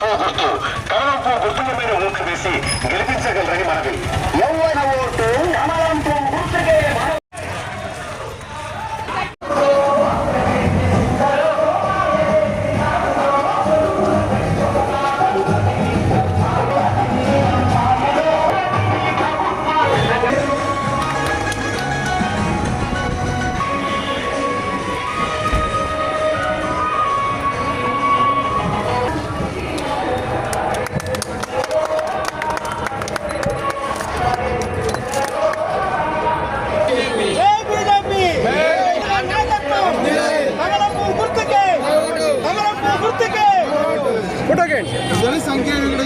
గుర్తు కమలంపు ఓట్లు వేసి గెలిపించగలరని మనవి. ఎవరైనా ఓటు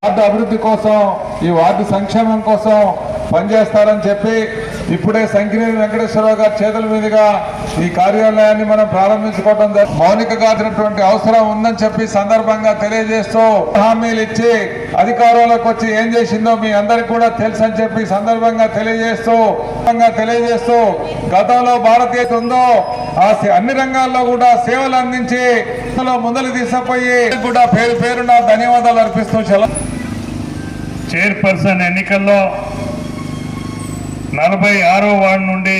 వార్డు అభివృద్ధి కోసం ఈ వార్డు సంక్షేమం కోసం పనిచేస్తారని చెప్పి ఇప్పుడే సంకినేని వెంకటేశ్వరరావు గారి చేతుల మీదుగా ఈ కార్యాలయాన్ని మనం ప్రారంభించుకోవడం మౌనిక కాసినటువంటి అవసరం ఉందని చెప్పి సందర్భంగా తెలియజేస్తూ హామీలు ఇచ్చి అధికారంలోకి వచ్చి ఏం చేసిందో మీ అందరికి కూడా తెలుసు అని చెప్పి సందర్భంగా తెలియజేస్తూ తెలియజేస్తూ గతంలో భారతీయత ఉందో ఆ సే- అన్ని రంగాల్లో కూడా సేవలు అందించి ముందలు తీసుకుపోయి కూడా పేరు పేరున ధన్యవాదాలు అర్పిస్తూ సెలవు చైర్పర్సన్ ఎన్నికల్లో నలభై ఆరో వార్డు నుండి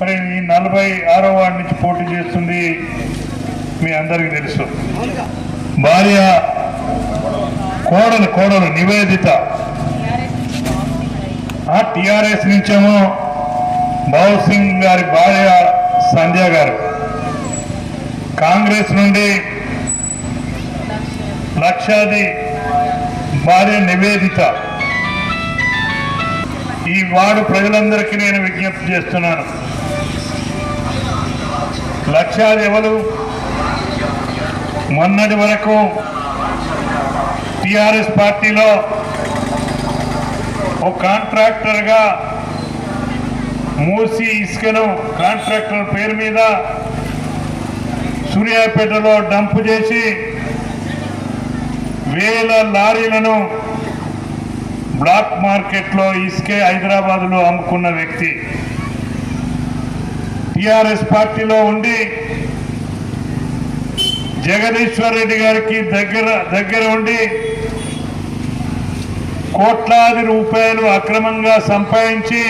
మరి ఈ నలభై ఆరో వార్డు నుంచి పోటీ చేస్తుంది మీ అందరికీ తెలుసు. భార్య కోడలు కోడలు నివేదిత ఆ టిఆర్ఎస్ నుంచేమో బాబు సింగ్ గారి భార్య సంధ్య గారు. కాంగ్రెస్ నుండి లక్షాది భార్య నివేదిత. ఈ వార్డు ప్రజలందరికీ నేను విజ్ఞప్తి చేస్తున్నాను. లక్షాది ఎవరు? మొన్నటి వరకు టిఆర్ఎస్ పార్టీలో ఒక కాంట్రాక్టర్గా మూసి ఇసుకను. కాంట్రాక్టర్ పేరు మీద సూర్యాపేటలో డంపు చేసి వేల లారీలను బ్లాక్ మార్కెట్లో ఇసుకే హైదరాబాద్లో అమ్ముకున్న వ్యక్తి. టిఆర్ఎస్ పార్టీలో ఉండి జగదీశ్వర్ రెడ్డి గారికి దగ్గర దగ్గర ఉండి కోట్లాది రూపాయలు అక్రమంగా సంపాదించి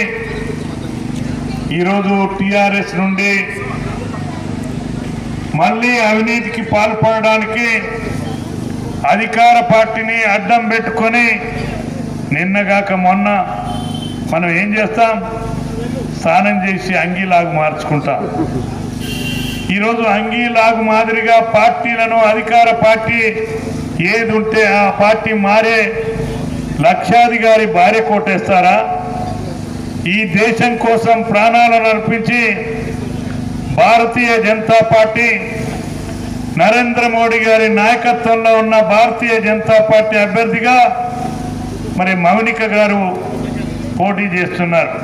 ఈరోజు టిఆర్ఎస్ నుండి మళ్ళీ అవినీతికి పాల్పడడానికి అధికార పార్టీని అడ్డం పెట్టుకొని నిన్నగాక మొన్న మనం ఏం చేస్తాం? స్నానం చేసి అంగీలాగు మార్చుకుంటాం. ఈరోజు అంగీలాగు మాదిరిగా పార్టీలను అధికార పార్టీ ఏది ఉంటే ఆ పార్టీ మారే లక్షాధికారి భార్య కోటేస్తారా ఈ దేశం కోసం ప్రాణాలను అర్పించి భారతీయ జనతా పార్టీ నరేంద్ర మోడీ గారి నాయకత్వంలో ఉన్న భారతీయ జనతా పార్టీ అభ్యర్థిగా మరి మౌనిక గారు పోటీ చేస్తున్నారు.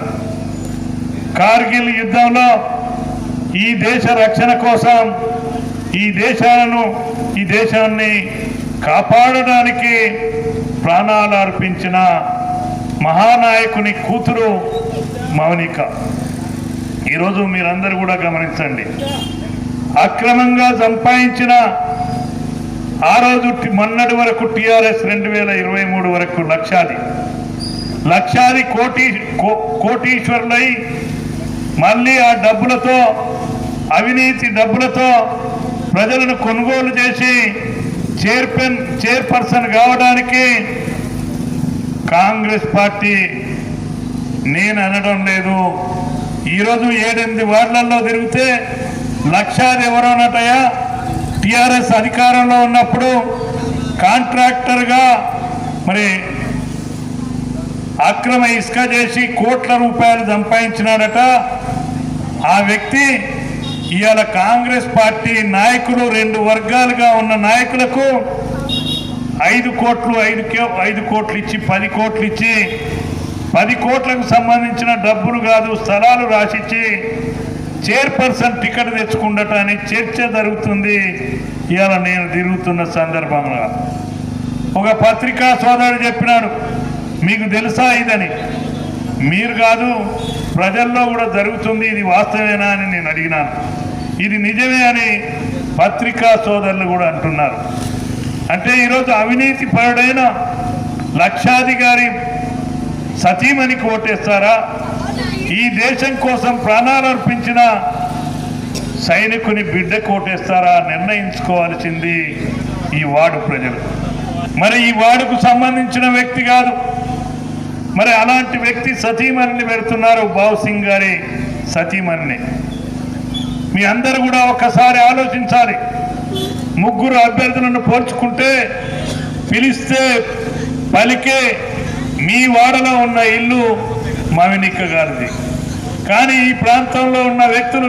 కార్గిల్ యుద్ధంలో ఈ దేశ రక్షణ కోసం ఈ దేశాలను ఈ దేశాన్ని కాపాడడానికి ప్రాణాలు అర్పించిన మహానాయకుని కూతురు మౌనిక. ఈరోజు మీరందరూ కూడా గమనించండి. అక్రమంగా సంపాదించిన ఆ రోజు మొన్నటి వరకు టిఆర్ఎస్ రెండు వేల ఇరవై మూడు వరకు లక్షాది. లక్షాది కోటి కో- కోటీశ్వరులై మళ్ళీ ఆ డబ్బులతో అవినీతి డబ్బులతో ప్రజలను కొనుగోలు చేసి చైర్మన్ చైర్పర్సన్ కావడానికి కాంగ్రెస్ పార్టీ నేను అనడం లేదు. ఈరోజు ఏడెనిమిది వార్డులలో తిరిగితే లక్షాది ఎవరోనటయా టిఆర్ఎస్ అధికారంలో ఉన్నప్పుడు కాంట్రాక్టర్గా మరి అక్రమ ఇసుక చేసి కోట్ల రూపాయలు సంపాదించినాడట. ఆ వ్యక్తి ఇవాళ కాంగ్రెస్ పార్టీ నాయకులు రెండు వర్గాలుగా ఉన్న నాయకులకు ఐదు కోట్లు ఐదు ఐదు కోట్లు ఇచ్చి పది కోట్లు ఇచ్చి పది కోట్లకు సంబంధించిన డబ్బులు కాదు స్థలాలు రాసిచ్చి చైర్పర్సన్ టికెట్ తెచ్చుకుండటాన్ని చర్చ జరుగుతుంది. ఇవాళ నేను తిరుగుతున్న సందర్భంగా ఒక పత్రికా సోదరుడు చెప్పినాడు మీకు తెలుసా ఇదని? మీరు కాదు ప్రజల్లో కూడా జరుగుతుంది ఇది వాస్తవేనా అని నేను అడిగినాను. ఇది నిజమే అని పత్రికా సోదరులు కూడా అంటున్నారు. అంటే ఈరోజు అవినీతి పరుడైన లక్షాధికారి సతీమణికి ఓటేస్తారా ఈ దేశం కోసం ప్రాణాలు అర్పించిన సైనికుని బిడ్డ కోటేస్తారా? నిర్ణయించుకోవాల్సింది ఈ వార్డు ప్రజలు. మరి ఈ వార్డుకు సంబంధించిన వ్యక్తి కాదు. మరి అలాంటి వ్యక్తి సతీమణిని పెడుతున్నారు బాబు సింగ్ గారి సతీమణిని. మీ అందరూ కూడా ఒక్కసారి ఆలోచించాలి. ముగ్గురు అభ్యర్థులను పోల్చుకుంటే పిలిస్తే పలికే మీ వాడలో ఉన్న ఇల్లు మవినిక్క గారిది. కానీ ఈ ప్రాంతంలో ఉన్న వ్యక్తులు